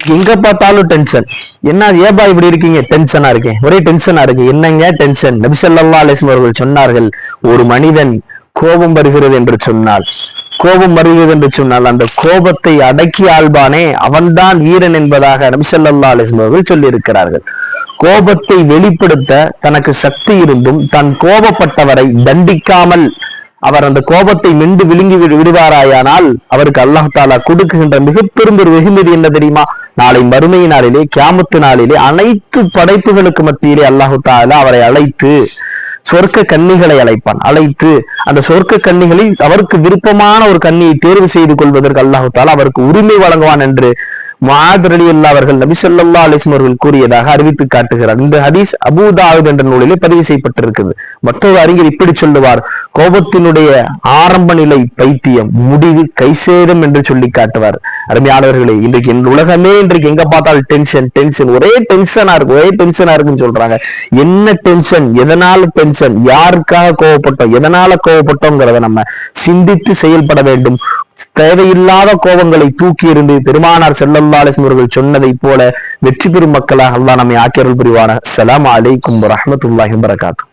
எங்க பார்த்தாலும் டென்ஷன் என்ன ஏபா இப்படி இருக்கீங்க? டென்ஷனா இருக்கேன். ஒரே டென்ஷனா இருக்கு. என்னங்க டென்ஷன் நபிசல்லா அலிஸ்லம் அவர்கள் சொன்னார்கள் ஒரு மனிதன் கோபம் வருகிறது என்று சொன்னால். கோபம் வருகிறது என்று சொன்னால் அந்த கோபத்தை அடக்கி ஆள்பானே அவன்தான் வீரன் என்பதாக நபிசல்லா அலிஸ்லம் அவர்கள் சொல்லியிருக்கிறார்கள். கோபத்தை வெளிப்படுத்த தனக்கு சக்தி இருந்தும் தன் கோபப்பட்டவரை தண்டிக்காமல் அவர் அந்த கோபத்தை மிண்டு விழுங்கி விடு- விடுவாராயானால் அவருக்கு அல்லாஹாலா கொடுக்குகின்ற மிகப்பெரும் ஒரு வெகுமதி என்ன தெரியுமா? நாளை மறுமை நாளிலே கியாமத்து நாளிலே அனைத்து படைப்புகளுக்கு மத்தியிலே அல்லாஹு தாலா அவரை அழைத்து சொர்க்க கன்னிகளை அழைப்பான். அழைத்து அந்த சொர்க்க கன்னிகளில் அவருக்கு விருப்பமான ஒரு கன்னியை தேர்வு செய்து கொள்வதற்கு அல்லாஹு தாலா அவருக்கு உரிமை வழங்குவான் என்று முஆத் அவர்கள் நபி ஸல்லல்லாஹு அவர்கள் கூறியதாக அறிவித்து காட்டுகிறார். இந்த ஹதீஸ் அபூதாவுத் என்ற நூலிலே பதிவு செய்யப்பட்டிருக்கிறது. மற்றொரு அறிஞர் இப்படி சொல்லுவார் கோபத்தினுடைய ஆரம்ப நிலை பைத்தியம் முடிவு கைசேதம் என்று சொல்லி காட்டுவார். அருமையானவர்களே இன்றைக்கு என் உலகமே இன்றைக்கு எங்க பார்த்தாலும் டென்ஷன் டென்ஷன் ஒரே டென்ஷனா இருக்கு ஒரே டென்ஷனா இருக்குன்னு சொல்றாங்க. என்ன டென்ஷன் எதனால டென்ஷன் யாருக்காக கோவப்பட்டோம்? எதனால கோவப்பட்டோங்கிறத நம்ம சிந்தித்து செயல்பட வேண்டும். தேவையில்லாத கோபங்களை தூக்கி இருந்து பெருமானார் செல்லல்லா அவர்கள் சொன்னதைப் போல வெற்றி பெறும் மக்களாக அல்லா நம்மை ஆக்கியர்கள் புரிவான அஸ்ஸலாமு அலைக்கும் வரஹ்மத்துல்லாஹி வபரகாத்துஹு.